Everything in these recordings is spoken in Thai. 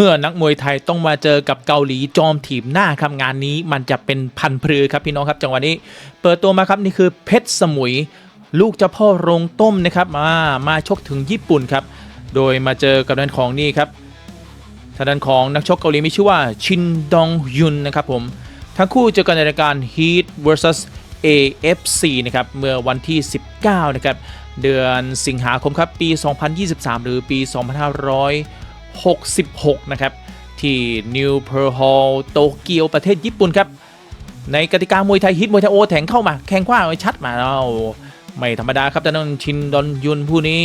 เมื่อนักมวยไทยต้องมาเจอกับเกาหลีจอมถีบหน้าครับงานนี้ มันจะเป็นพันพรือครับพี่น้องครับจังหวะนี้ เปิดตัวมาครับนี่คือเพชรสมุย ลูกเจ้าพ่อโรงต้มนะครับมามาชกถึงญี่ปุ่นครับโดยมาเจอกับด้านของนี่ครับทางด้านของนักชกเกาหลีมีชื่อว่าชินดองยุนนะครับผมทั้งคู่เจอกันในรายการ Heat vs AFC นะครับเมื่อวันที่ 19 นะครับ เดือนสิงหาคมครับ ปี 2023 หรือปี 66 นะครับ ที่ New Pearl Hall โตเกียวประเทศญี่ปุ่นครับ ในกติกามวยไทยฮิตมวยไทยโอแถงเข้ามา แข่งกว้างไว้ชัดมาแล้วไม่ธรรมดาครับแต่นนชินดอนยุนผู้นี้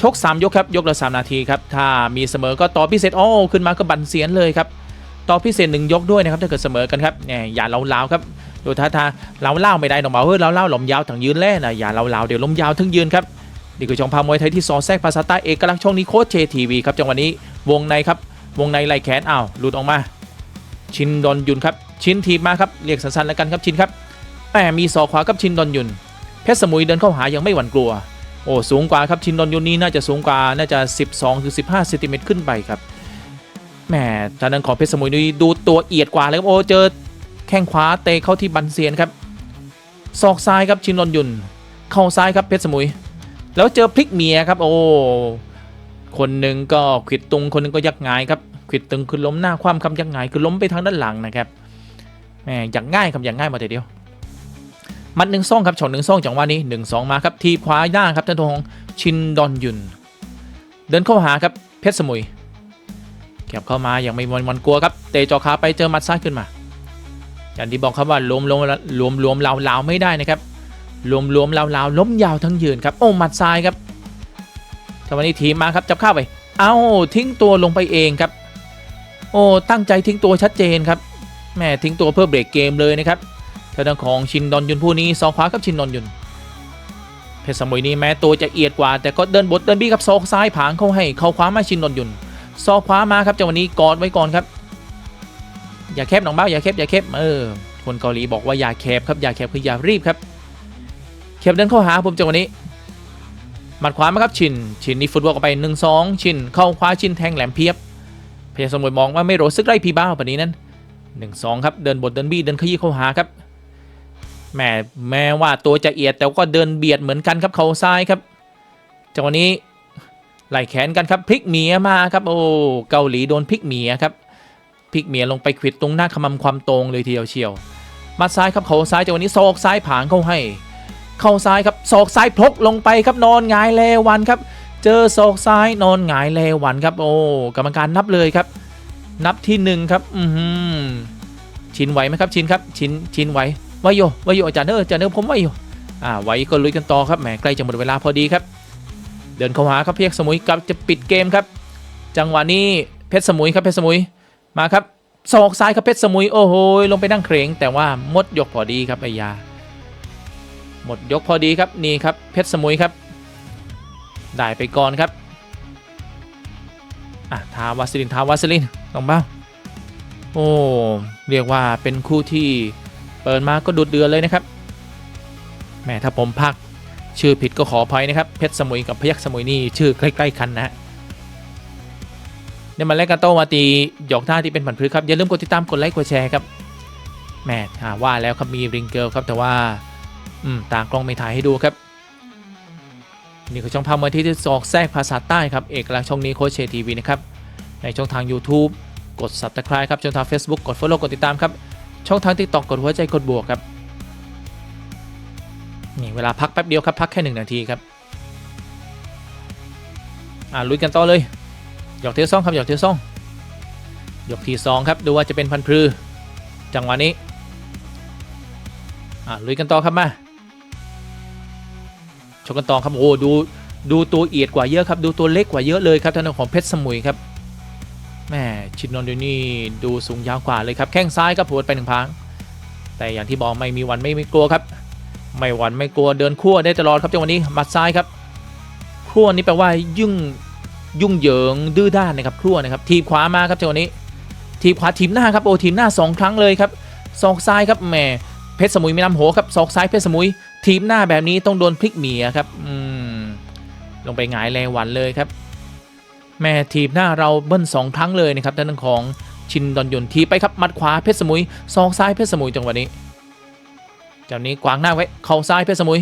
ชก 3 ยก ครับ ยก ละ 3 นาที ครับ ถ้ามีเสมอก็ต่อพิเศษโอ้ขึ้นมาก็บันเสียนเลยครับ ต่อพิเศษหนึ่งยกด้วยนะครับ ถ้าเกิดเสมอกันครับเนี่ยอย่าเล้าๆครับดูท่าทางเล้าเล่าไม่ได้หรอกมาเฮ้ยเล้าเล่าหลมยาวถึงยืนแล่นะอย่าเล้าเล่าเดี๋ยวล้มยาวถึงยืนครับ นี่คือช่องพามวยไทยที่ซอแทรกภาษาใต้เอกลักษณ์ช่องนี้โค้ชเจทีวีครับจังหวะนี้วงในครับวงในไหลแขนอ้าวหลุดออกมา ชินดอนยุนครับชินทีมาครับเรียกสั้นๆแล้วกันครับชินครับแหมมีศอกขวากับชินดอนยุนเพชรสมุยเดินเข้าหายังไม่หวั่นกลัวโอ้สูงกว่าครับชินดอนยุนนี้น่าจะสูงกว่าน่าจะ 12ถึง15เซนติเมตรขึ้นไปครับแหมทางด้านของเพชรสมุยนี่ดูตัวเอียดกว่าเลยครับโอ้เจอแข้งขวาเตะเข้าที่บันเซียนครับศอกซ้ายครับชินดอนยุน เข่าซ้ายครับเพชรสมุย แล้วเจอพลิกเมียครับ โอ้คนหนึ่งก็ขิดตุงคนหนึงก็ยักหงายครับขิดตึงคือล้มหน้าคว่ำคำยักหงายคือล้มไปทางด้านหลังนะครับแหมอย่างง่ายครับอย่างง่ายมาแต่เดียว มัดหนึ่งซ่องครับช็อตหนึ่งซ่องจังหวะนี้หนึ่งสองมาครับทีขวาหน้าครับท่านทองชินดอนยุน เดินเข้าหาครับเพชรสมุยแคบเข้ามาอย่างไม่มอนมันกลัวครับเตะจอขาไปเจอมัดซ้ายขึ้นมาอย่างที่บอกครับว่ารวมรวมรวมรวมเลาวลาไม่ได้นะครับ รวมรวมลาวลาวล้มยาวทั้งยืนครับโอ้หมัดซ้ายครับจังวะนี้ทีมมาครับจับเข้าไป เอ้าทิ้งตัวลงไปเองครับ โอ้ตั้งใจทิ้งตัวชัดเจนครับแม่ทิ้งตัวเพื่อเบรกเกมเลยนะครับทางด้านของชินดอนยุนผู้นี้ซอกขวากับชินดอนยุนเพชรสมุยนี้แม้ตัวจะเอียดกว่า แต่ก็เดินบทเดินบี้กับซอกซ้ายผางเข้าให้เข้าขวามาชินดอนยุนซอกขวามาครับจังหวะนี้กอดไว้ก่อนครับ อย่าแคบหนองเบ้าอย่าแคบอย่าแคบเออคนเกาหลีบอกว่าอย่าแคบครับอย่าแคบคืออย่ารีบครับ แคบเดินเข้าหาผมจังหวะนี้หมัดขวามาครับชินชินนี่ฟุตบอลออกไปหนึ่งสองชินเข้าขวาชินแทงแหลมเพียบพชรสมุยมองว่าไม่โรซึกไร่พีบ้าแบบนี้นั้นหนึ่งสองครับเดินบทเดินบี้เดินขยี้เข้าหาครับแหมแม้ว่าตัวจะเอียดแต่ก็เดินเบียดเหมือนกันครับเขาซ้ายครับจังหวะนี้ไหลแขนกันครับพลิกเมียมาครับโอ้เกาหลีโดนพลิกเมียครับพลิกเมียลงไปขวิดตรงหน้าขมำความตรงเลยทีเดียวเชียวมาซ้ายครับเขาซ้ายจังหวะนี้ศอกซ้ายผางเข้าให้ เข้าซ้ายครับศอกซ้ายพลกลงไปครับนอนหงายแลวันครับ เจอศอกซ้ายนอนหงายแลวันครับ โอ้กรรมการนับเลยครับ นับที่หนึ่งครับอือหือชินไหวไหมครับชินครับชินชินไหวไหวโยไหวโยอาจารย์เนอร์อาจารย์เนอร์ผมไหวโยอ่าไหวก็ลุยกันต่อครับแหมใกล้จะหมดเวลาพอดีครับ เดินเข้าหาครับเพียกสมุยกับจะปิดเกมครับ จังหวะนี้เพชรสมุยครับเพชรสมุยมาครับศอกซ้ายครับเพชรสมุยโอ้โหลงไปนั่งเครงแต่ว่าหมดยกพอดีครับไอยา หมดยกพอดีครับนี่ครับเพชรสมุยครับ ได้ไปก่อนครับอะทาวาสลินทาวาสลินลองบ้างโอ้เรียกว่าเป็นคู่ที่เปิดมาก็ดุดเดือดเลยนะครับแหมถ้าผมพักชื่อผิดก็ขออภัยนะครับเพชรสมุยกับพยัคฆ์สมุยนี่ชื่อใกล้ๆกันนะเดี๋ยมาแลกกันโตมาตีหยอกท่าที่เป็นผันพืชครับอย่าลืมกดติดตามกดไลค์กดแชร์ครับแหมหาว่าแล้วครับมีริงเกิลครับแต่ว่า อืมต่างกล้องไม่ถ่ายให้ดูครับนี่คือช่องพามวยที่ที่สอกแทรกภาษาใต้ครับ เอกลักษณ์ช่องนี้โคชเชทีวีนะครับ ในช่องทาง YouTube กด Subscribe ครับ ช่องทาง Facebook กด Follow กดติดตามครับ ช่องทางที่ตอกกดหัวใจกดบวกครับ นี่เวลาพักแป๊บเดียวครับ พักแค่หนึ่งนาทีครับ อ่าลุยกันต่อเลย หยอกเทียวซ่องครับ หยอกเทียวซ่อง หยอกทีสองครับ ดูว่าจะเป็นพันพลือ จังหวะนี้ อ่าลุยกันต่อครับมา ชกกันต่อครับโอ้ดูดูตัวเอียดกว่าเยอะครับ ดูตัวเล็กกว่าเยอะเลยครับทางด้านของเพชรสมุยครับแม่ชินนนท์ดูนี่ดูสูงยาวกว่าเลยครับ แข้งซ้ายครับหัวดไปหนึ่งพังแต่อย่างที่บอกไม่มีวันไม่มีกลัวครับ ไม่หวันไม่กลัวเดินขั้วได้ตลอดครับจังหวะนี้มัดซ้ายครับขั้วนี้แปลว่ายุ่งยุ่งเหยิงดื้อด้านนะครับขั้วนะครับ ทีบขวามาครับจังหวะนี้ ทีบขวาทีมหน้าครับโอ้ทีมหน้าสองครั้งเลยครับศอกซ้ายครับแหมเพชรสมุยไม่นำหัวครับศอกซ้ายเพชรสมุย ทีมหน้าแบบนี้ต้องโดนพลิกเมียครับอืมลงไปหงายแรงหวันเลยครับ แม่ทีบหน้าเราเบิ้ลสองครั้งเลยนะครับด้านของชินดอนยนทีไปครับมัดขวาเพชรสมุยซองซ้ายเพชรสมุยจังหวะนี้เจ้านี้กวางหน้าไว้เข่าซ้ายเพชรสมุย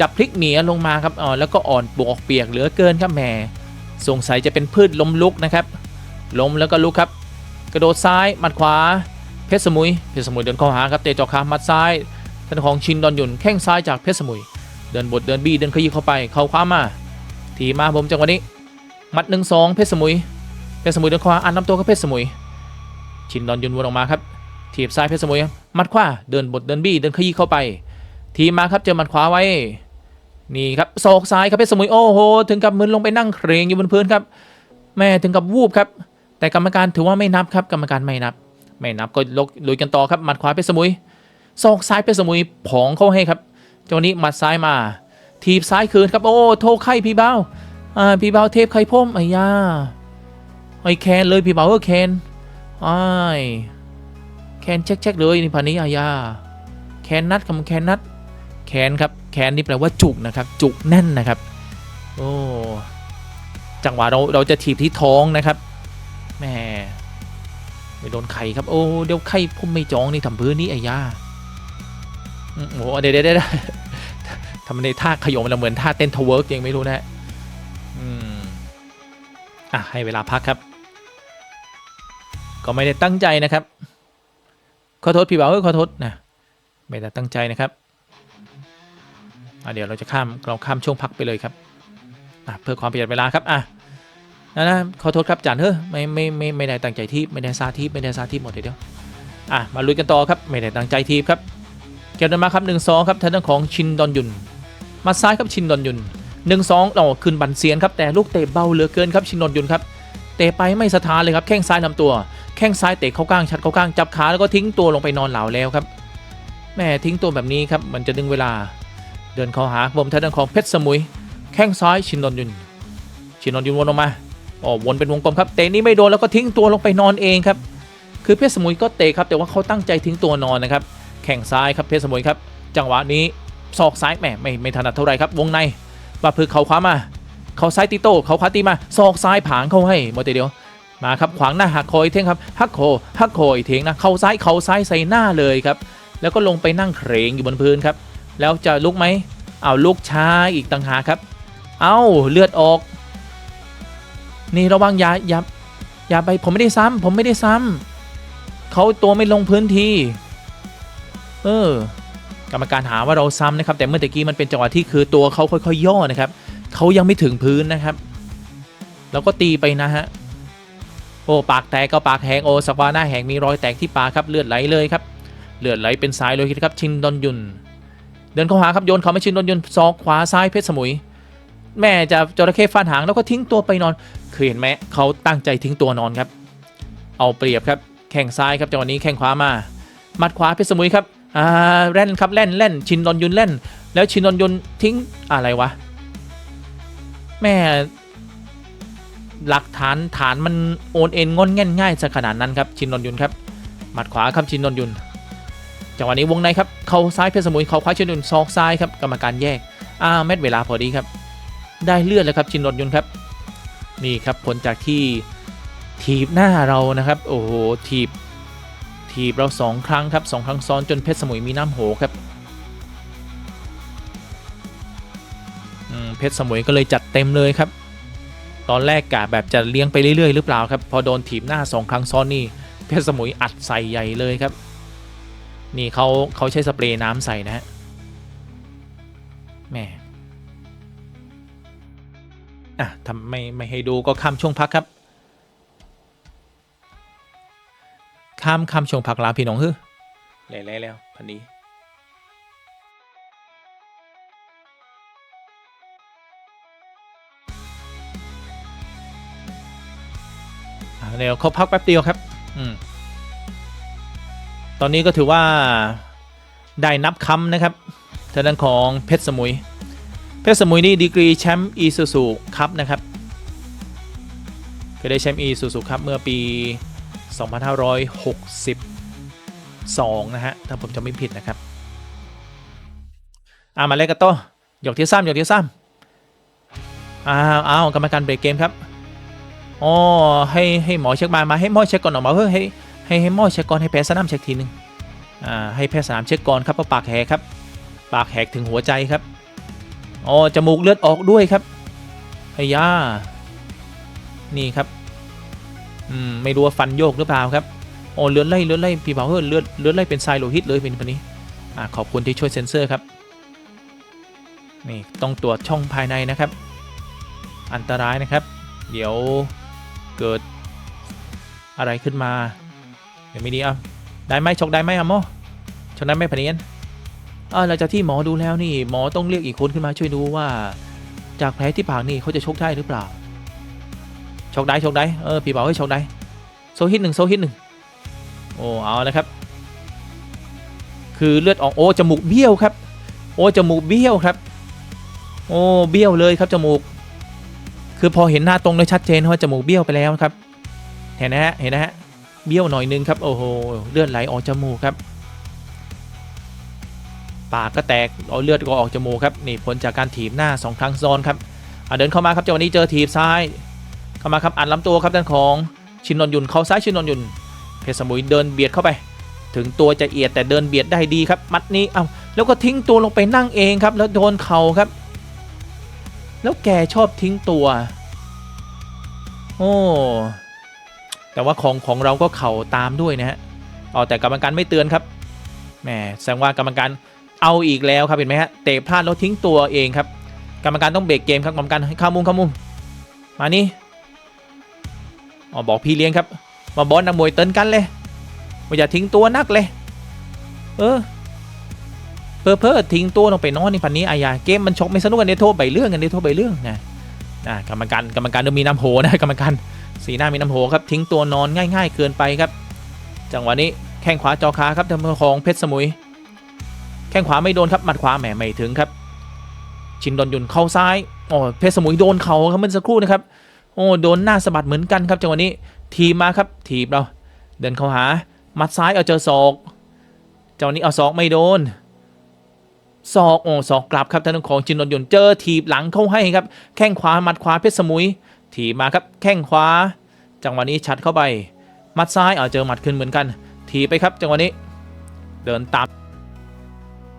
จับพลิกเหนียลงมาครับอ๋อแล้วก็อ่อนปวกเปียกเหลือเกินครับแหมสงสัยจะเป็นพืชล้มลุกนะครับล้มแล้วก็ลุกครับ กระโดดซ้ายมัดขวาเพชรสมุยเพชรสมุยเดินเข้าหาครับเตะจาะขามัดซ้าย ท่านของชินดอนยุนแข้งซ้ายจากเพชรสมุย เดินบดเดินบี้เดินขยี้เข้าไป เข้าขวามา ทีมาผมจังหวะนี้ มัดหนึ่งสองเพชรสมุย เพชรสมุยเดินขวาอันลำตัวกับเพชรสมุย ชินดอนยุนวนออกมาครับทีบซ้ายเพชรสมุย มัดขวาเดินบดเดินบี้เดินขยี้เข้าไป ทีมาครับเจอมัดขวาไว้ นี่ครับศอกซ้ายครับเพชรสมุยโอ้โหถึงกับมึนลงไปนั่งเครงอยู่บนพื้นครับ แม่ถึงกับวูบครับ แต่กรรมการถือว่าไม่นับครับกรรมการไม่นับ ไม่นับก็ลกลุยกันต่อครับหมัดขวาเพชรสมุย ศอกซ้ายเพชรสมุยผองเข้าให้ครับจังหวะนี้หมัดซ้ายมา ทีบซ้ายคืนครับ โอ้โทษไข่พี่เบ้าอ่าพี่เบ้าเทพไข่พ่มไอ้ยาไอ้แคนเลยพี่เบ้าเออแคนไอ้แคนเช็คเช็คเลยนี่พันนี้อายาแคนนัดคำแคนนัดแคนครับแคนนี่แปลว่าจุกนะครับ จุกแน่นนะครับโอ้จังหวะเราเราจะถีบที่ท้องนะครับแม่ไม่โดนไข่ครับโอ้เดี๋ยวไข่พุ่มไม่จองนี่ทำพื้นนี่ไอ้ยา โอ้เดี๋ยวเดี๋ยวเดี๋ยวทำในท่าขยมเราเหมือนท่าเต้นทเวิร์กยังไม่รู้นะฮะอืมอะให้เวลาพักครับ ก็ไม่ได้ตั้งใจนะครับ ขอโทษพี่บ่าวเออขอโทษนะไม่ได้ตั้งใจนะครับอะเดี๋ยวเราจะข้ามเราข้ามช่วงพักไปเลยครับอะเพื่อความประหยัดเวลาครับอะนะนะขอโทษครับจานเฮ้ยไม่ไม่ไม่ไม่ได้ตั้งใจทีบไม่ได้ซาทีบไม่ได้ซาทีบหมดเดี๋ยวอะมาลุยกันต่อครับ ไม่ได้ตั้งใจทีบครับ เก็บเดินมาครับหนึ่งสองครับทางด้านของชินดอนยุน มาซ้ายครับชินดอนยุนหนึ่งสองเราขึ้นบันเซียนครับแต่ลูกเตะเบาเหลือเกินครับชินดอนยุนครับเตะไปไม่สะท้านเลยครับแข้งซ้ายลำตัว แข้งซ้ายเตะเข้ากลางชัดเข้ากลางจับขาแล้วก็ทิ้งตัวลงไปนอนเหลาแล้วครับแม่ทิ้งตัวแบบนี้ครับมันจะดึงเวลา เดินเข้าหาผมทางด้านของเพชรสมุย แข้งซ้ายชินนนยุน ชินนนยุนวนออกมาอ๋อวนเป็นวงกลมครับเตะนี้ไม่โดนแล้วก็ทิ้งตัวลงไปนอนเองครับคือเพชรสมุยก็เตะครับแต่ว่าเขาตั้งใจทิ้งตัวนอนนะครับ แข้งซ้ายครับเพชรสมุยครับจังหวะนี้ศอกซ้ายแหมไม่ไม่ถนัดเท่าไหร่ครับวงในว่าพือเขาขวามาเขาซ้ายตีโต้เขาขวาตีมาศอกซ้ายผางเข้าให้หมดเดียวมาครับขวางหน้าหักคอยเท่งครับหักโคหักโคอยเท่งนะเข้าซ้ายเข้าซ้ายใส่หน้าเลยครับแล้วก็ลงไปนั่งเครงอยู่บนพื้นครับแล้วจะลุกไหมเอาลุกช้าอีกต่างหากครับ เอาเลือดออก นี่ระวังอย่าอย่าอย่าไปผมไม่ได้ซ้ำผมไม่ได้ซ้ำเขาตัวไม่ลงพื้นที่ เออกรรมการหาว่าเราซ้ำนะครับแต่เมื่อตะกี้มันเป็นจังหวะที่คือตัวเขาค่อยๆ ย่อนะครับเขายังไม่ถึงพื้นนะครับ แล้วก็ตีไปนะฮะโอ้ปากแตกก็ปากแหงโอ้สวาหน้าแหงมีรอยแตกที่ปากครับเลือดไหลเลยครับเลือดไหลเป็นสายเลยครับชินดอนยุน เดินเข้าหาครับโยนเขาไม่ชินโดนโยนซอกขวาซ้ายเพชรสมุย แม่จะจระเข้ฟาดหางแล้วก็ทิ้งตัวไปนอนคือเห็นไหมเขาตั้งใจทิ้งตัวนอนครับ เอาเปรียบครับแข้งซ้ายครับจังหวะนี้แข้งขวามามัดขวาเพชรสมุยครับ อ่าแล่นครับแล่นแล่นชินดอนยุนเล่น แล้วชินดอนยุนทิ้งอะไรวะ แม่หลักฐานฐานมันโอนเอ็นงอนแง่นง่ายซะขนาดนั้นครับชินดอนยุนครับหมัดขวาครับชินดอนยุนจังหวะนี้วงในครับเขาซ้ายเพชรสมุยเขาคว้าเชนุนซอกซ้ายครับกรรมการแยกอ้าเม็ดเวลาพอดีครับ ได้เลือดแล้วครับชินรนยุนครับนี่ครับผลจากที่ถีบหน้าเรานะครับ โอ้โหถีบ ถีบเราสองครั้งครับสองครั้งซ้อนจนเพชรสมุยมีน้ำโหครับเพชรสมุยก็เลยจัดเต็มเลยครับ ตอนแรกกะแบบจะเลี้ยงไปเรื่อยๆ หรือเปล่าครับ พอโดนถีบหน้าสองครั้งซ้อนนี่เพชรสมุยอัดใส่ใหญ่เลยครับ นี่เขาเขาใช้สเปรย์น้ำใส่นะฮะแหม่อะทำไม่ไม่ให้ดูก็ข้ามช่วงพักครับ ข้ามข้ามช่วงพักลาพี่น้องเฮ้ยแล้วแล้วแล้วพันนี้อะเดี๋ยวเขาพักแป๊บเดียวครับ อืม ตอนนี้ก็ถือว่าได้นับคำนะครับทางด้านของเพชรสมุย เพชรสมุยนี่ดีกรีแชมป์อีซูซูคัพนะครับเคยได้แชมป์อีซูซูคัพเมื่อปี 2562 นะฮะ ถ้าผมจะไม่ผิดนะครับอ่ามาเล่นกันต่อหยกที่ซ้ำหยกที่ซ้ำอ้าวอ้าวกรรมการเบรกเกมครับอ๋อให้ให้หมอเช็คมามาให้หมอเช็คก่อนหน่อยหมอเพื่อให้ให้ให้หมอเช็คก่อนให้แพทย์สนามเช็คทีนึงอ่าให้แพทย์สนามเช็คก่อนครับเพราะปากแหกครับ ปากแหกถึงหัวใจครับอ๋อจมูกเลือดออกด้วยครับไอ้ยานี่ครับ อืมไม่รู้ว่าฟันโยกหรือเปล่าครับโอ้เลือดไหลเลือดไหลพี่เผาเฮ้ยเลือดเลือดไหลเป็นทรายโลหิตเลยเป็นคนนี้อ่าขอบคุณที่ช่วยเซ็นเซอร์ครับนี่ต้องตรวจช่องภายในนะครับ อันตรายนะครับ เดี๋ยวเกิดอะไรขึ้นมา เดี๋ยวไม่ดีอะได้ไหมชกได้ไหมอะหมอชกได้ไหมพเนียนอ่าหลังจากที่หมอดูแล้วนี่หมอต้องเรียกอีกคนขึ้นมาช่วยดูว่า จากแผลที่ปากนี่เขาจะชกได้หรือเปล่า ชกได้ชกได้เออพี่บอกให้ชกได้โซฮิตหนึ่งโซฮิตหนึ่งโอ้เอาละครับ คือเลือดออกโอ้จมูกเบี้ยวครับ โอ้จมูกเบี้ยวครับ โอ้เบี้ยวเลยครับจมูก คือพอเห็นหน้าตรงเลยชัดเจนว่าจมูกเบี้ยวไปแล้วครับเห็นนะฮะเห็นนะฮะเบี้ยวหน่อยนึงครับโอ้โหเลือดไหลออกจมูกครับ ปากก็แตกเอาเลือดก็ออกจมูกครับนี่ผลจากการถีบหน้าสองครั้งซ้อนครับเดินเข้ามาครับจังหวะนี้เจอถีบซ้าย เข้ามาครับอัดลำตัวครับด้านของชินนนยุนเข้าซ้ายชินนนยุนเพชรสมุยเดินเบียดเข้าไป ถึงตัวจะเอียดแต่เดินเบียดได้ดีครับ มัดนี้เอ้าแล้วก็ทิ้งตัวลงไปนั่งเองครับ แล้วโดนเข่าครับ แล้วแกชอบทิ้งตัว โอ้แต่ว่าของของเราก็เข่าตามด้วยนะฮะอ๋อแต่กรรมการไม่เตือนครับแหมแสดงว่ากรรมการเอาอีกแล้วครับเห็นไหมฮะเตะพลาดแล้วทิ้งตัวเองครับ กรรมการต้องเบรกเกมครับกรรมการให้ข้ามุมข้ามุมมานี่ อ๋อบอกพี่เลี้ยงครับ มาบอลนักมวยเติ้นกันเลยว่าอย่าทิ้งตัวนักเลย เออเพอเพอทิ้งตัวลงไปนอนในพันนี้อายาเกมมันชกไม่สนุกกันเดโทษใบเรื่องกันเดโทษใบเรื่องนะนะกรรมการกรรมการเดิมมีน้ำโหนะกรรมการสีหน้ามีน้ำโหครับทิ้งตัวนอนง่าย ๆ เกินไปครับ จังหวะนี้แข้งขวาจอขาครับทางของเพชรสมุย แข้งขวาไม่โดนครับหมัดขวาแหมไม่ถึงครับ ชินดอนยุนเข้าซ้ายโอ้เพชรสมุยโดนเข่าครับเมื่อสักครู่นะครับ โอ้โดนหน้าสะบัดเหมือนกันครับจังหวะนี้ ทีมาครับทีบเรา เดินเข้าหามัดซ้ายเอาเจอศอกจังหวะนี้เอาศอกไม่โดนศอกโอ้ศอกกลับครับทางด้านของจินนนท์ยนเจอถีบหลังเข้าให้ครับแข้งขวามัดขวาเพชรสมุย ถีบมาครับแข้งขวา จังหวะนี้ชัดเข้าไป มัดซ้ายเอาเจอหมัดขึ้นเหมือนกัน ถีบไปครับจังหวะนี้ เดินตาม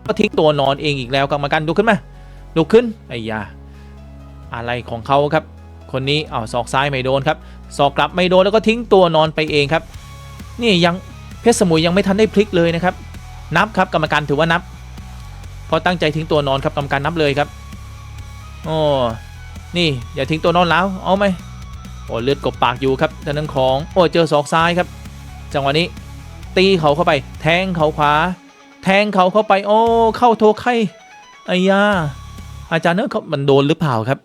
ก็ทิ้งตัวนอนเองอีกแล้วกรรมการลุกขึ้นมาลุกขึ้นไอ้ยาอะไรของเขาครับ คนนี้เอาศอกซ้ายไม่โดนครับศอกกลับไม่โดนแล้วก็ทิ้งตัวนอนไปเองครับ นี่ยังเพชรสมุยยังไม่ทันได้พลิกเลยนะครับ นับครับกรรมการถือว่านับพอตั้งใจทิ้งตัวนอนครับกรรมการนับเลยครับโอ้นี่อย่าทิ้งตัวนอนแล้วเอาไหมโอ้เลือดกบปากอยู่ครับทางด้านของโอ้เจอศอกซ้ายครับ จังหวะนี้ ตีเขาเข้าไป แทงเขาขวา แทงเขาเข้าไป โอ้เข้าโทไข่ไอ้ยาอาจารย์เนอะเขามันโดนหรือเปล่าครับ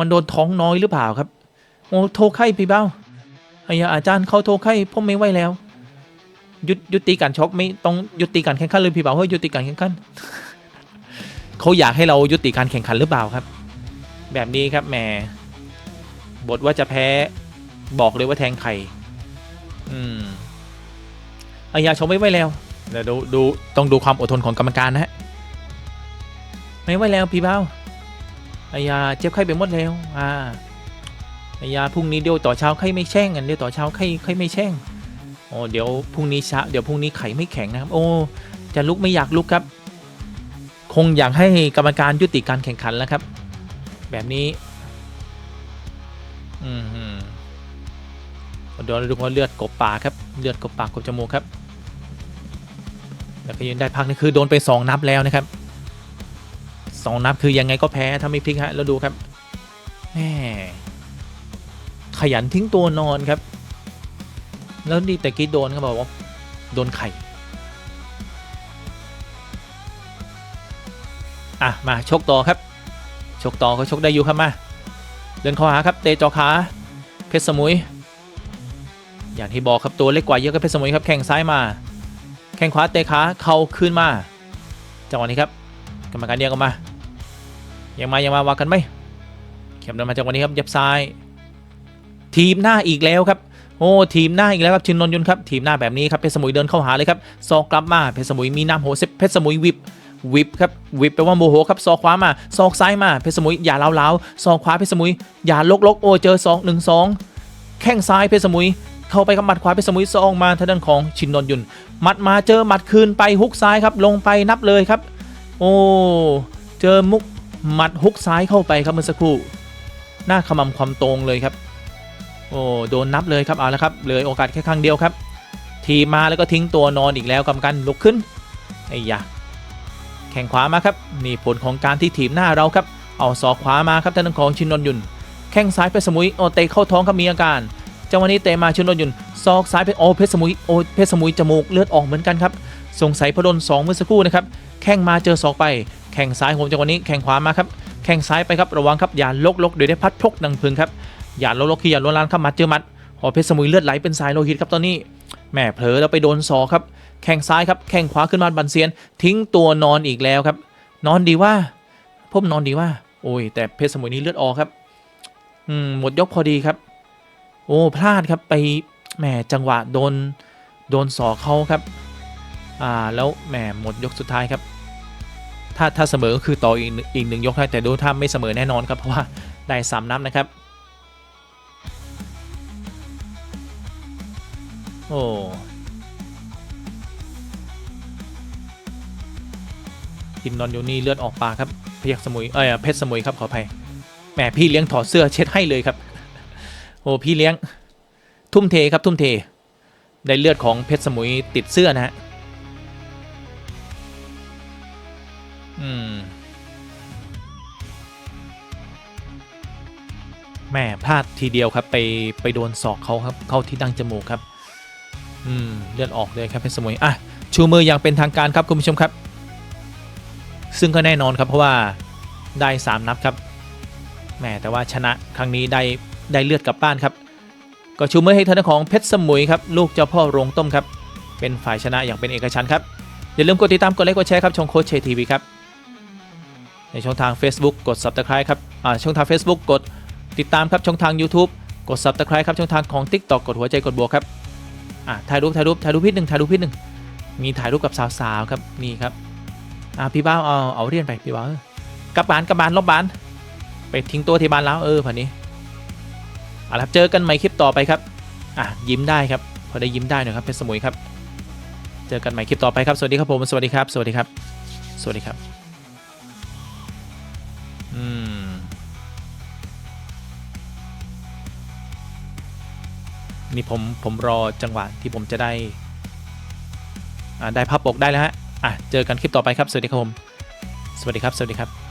มันโดนท้องน้อยหรือเปล่าครับ โอ้โทไข่พี่เบ้าไอ้ยาอาจารย์เข้าโทไข่ผมไม่ไหวแล้ว ยุดยุติการชกไม่ต้องยุติการแข่งขันเลยพี่บ่าวเฮ้ยยุติการแข่งขันเขาอยากให้เรายุติการแข่งขันหรือเปล่าครับ แบบนี้ครับแหมบทว่าจะแพ้บอกเลยว่าแทงไข่อืมอายาชมไม่ไหวแล้วเดี๋ยวดูดูต้องดูความอดทนของกรรมการนะฮะไม่ไหวแล้วพี่บ่า วอายาเจ็บไข้ไปหมดแล้วอ่าอยาพรุ่งนี้เดี๋ยวต่อเช้าไข้ไม่แช่งกันเดี๋ยวต่อเช้าไข้ไข้ไม่แช่งโอ้เดี๋ยวพรุ่งนี้เช้าเดี๋ยวพรุ่งนี้ไข่ไม่แข็งนะครับ โอ้จะลุกไม่อยากลุกครับ คงอยากให้กรรมการยุติการแข่งขันแล้วครับ แบบนี้ อืมฮึเดี๋ยวดูว่าเลือดกบปากครับ เลือดกบปากกบจมูกครับ แล้วก็ยังได้พักนี่คือโดนไปสองนับแล้วนะครับ สองนับคือยังไงก็แพ้ถ้าไม่พลิกฮะแล้วดูครับแหมขยันทิ้งตัวนอนครับ แล้วนี่แต่กี้โดนเขาบอกว่าโดนไข่อะ มาชกต่อครับ ชกต่อก็ชกได้อยู่ครับมา เดินเข้าหาครับ เตะจอขาเพชรสมุย อย่างที่บอกครับตัวเล็กกว่าเยอะกับเพชรสมุยครับแข้งซ้ายมา แข้งขวาเตะขาเข่าขึ้นมาจังหวะนี้ครับกรรมการเรียกออกมา ยังมายังมาว่ากันไหมเข็มเดินมาจังหวะนี้ครับยับซ้าย ทีมหน้าอีกแล้วครับโอ้ทีมหน้าอีกแล้วครับชินนนยุนครับทีมหน้าแบบนี้ครับเพชรสมุยเดินเข้าหาเลยครับซอกกลับมาเพชรสมุยมีน้ำโหเซเพชรสมุยวิบวิบครับวิบแปลว่าโมโหครับซอกขวามาซอกซ้ายมาเพชรสมุยอย่าเล้าวๆซอกขวาเพชรสมุยอย่าลกลกโอ้เจอสองหนึ่งสองแข้งซ้ายเพชรสมุย เข้าไปกับหมัดขวาเพชรสมุยซองมาทางด้านของชินนนยุนหมัดมาเจอหมัดคืนไปฮุกซ้ายครับลงไปนับเลยครับ โอ้เจอมุก หมัดฮุกซ้ายเข้าไปครับเมื่อสักครู่ หน้าขมำความตรงเลยครับ โอ้โดนนับเลยครับเอาละครับเหลยโอกาสแค่ครั้งเดียวครับ ทีมมาแล้วก็ทิ้งตัวนอนอีกแล้วกรรมการลุกขึ้นไอ้ยาแข่งขวามาครับนี่ผลของการที่ทีมหน้าเราครับ เอาศอกขวามาครับทางด้านของชินนนยุนแข้งซ้ายเพชรสมุยโอเตะเข้าท้องครับมีอาการจังหวะนี้เตะมาชินนนยุนศอกซ้ายเพชรโอเพชรสมุยโอเพชรสมุยจมูกเลือดออกเหมือนกันครับสงสัยพอโดนสองเมื่อสักครู่นะครับแข้งมาเจอศอกไป แข้งซ้ายผมจังหวะนี้แข้งขวามาครับแข้งซ้ายไปครับระวังครับอย่าลกลกๆเดี๋ยวได้พัดพกดังพึงครับอย่าลกลกๆขี้อย่าล้วนลานครับมัดเจอมัดโอเพชรสมุยเลือดไหลเป็นสายโลหิตครับตอนนี้แหมเผลอแล้วไปโดนศอครับแข้งซ้ายครับแข้งขวาขึ้นมาบันเซียน ทิ้งตัวนอนอีกแล้วครับ นอนดีว่าพบนอนดีว่า โอ้ย แต่เพชรสมุยนี้เลือดออกครับ อืมหมดยกพอดีครับ โอ้พลาดครับไปแหมจังหวะโดนโดนศอเขาครับ อ่าแล้วแหมหมดยกสุดท้ายครับ ถ้าถ้าเสมอก็คือต่ออีกอีกหนึ่งยกได้แต่ดูถ้าไม่เสมอแน่นอนครับเพราะว่าได้สามนับนะครับ โอ้กินนอนอยู่นี่เลือดออกปากครับพยักสมุยเอ้ยเพชรสมุยครับขออภัยแหมพี่เลี้ยงถอดเสื้อเช็ดให้เลยครับโอ้พี่เลี้ยงทุ่มเทครับทุ่มเท ได้เลือดของเพชรสมุยติดเสื้อนะฮะ แหม่พลาดทีเดียวครับไปไปโดนศอกเขาครับเข้าที่ดังจมูกครับ อืมเลือดออกเลยครับเพชรสมุยอะชูมืออย่างเป็นทางการครับคุณผู้ชมครับ ซึ่งก็แน่นอนครับเพราะว่าได้ 3 นับครับแหมแต่ว่าชนะครั้งนี้ได้ได้เลือดกลับบ้านครับ ก็ชูมือให้ทางด้าของเพชรสมุยครับลูกเจ้าพ่อโรงต้มครับ เป็นฝ่ายชนะอย่างเป็นเอกฉันท์ครับอย่าลืมกดติดตามกดไลค์กดแชร์ครับช่องโค้ชเชทีวีครับในช่องทาง Facebook กด Subscribe ครับอ่าช่องทาง Facebook กด ติดตามครับช่องทาง YouTube กด Subscribe ครับช่องทางของ TikTok กดหัวใจกดบวกครับอ่าถ่ายรูปถ่ายรูปถ่ายรูปพิดหนึ่งถ่ายรูปพิดหนึ่งมีถ่ายรูปกับสาวๆครับนี่ครับอ่าพี่บ้าวเอาเอาเรียนไปพี่บ้าวกลับบ้านกลับบ้านลบบ้าน ไปทิ้งตัวที่บ้านแล้วเออผ่านนี้เอาละครับเจอกันใหม่คลิปต่อไปครับอะยิ้มได้ครับพอได้ยิ้มได้หน่อยครับเพชรสมุยครับ เจอกันใหม่คลิปต่อไปครับสวัสดีครับผมสวัสดีครับ สวัสดีครับ สวัสดีครับอืม นี่ผมผมรอจังหวะที่ผมจะได้ได้ภาพปกได้แล้วฮะอะเจอกันคลิปต่อไปครับ สวัสดีครับผม สวัสดีครับ สวัสดีครับ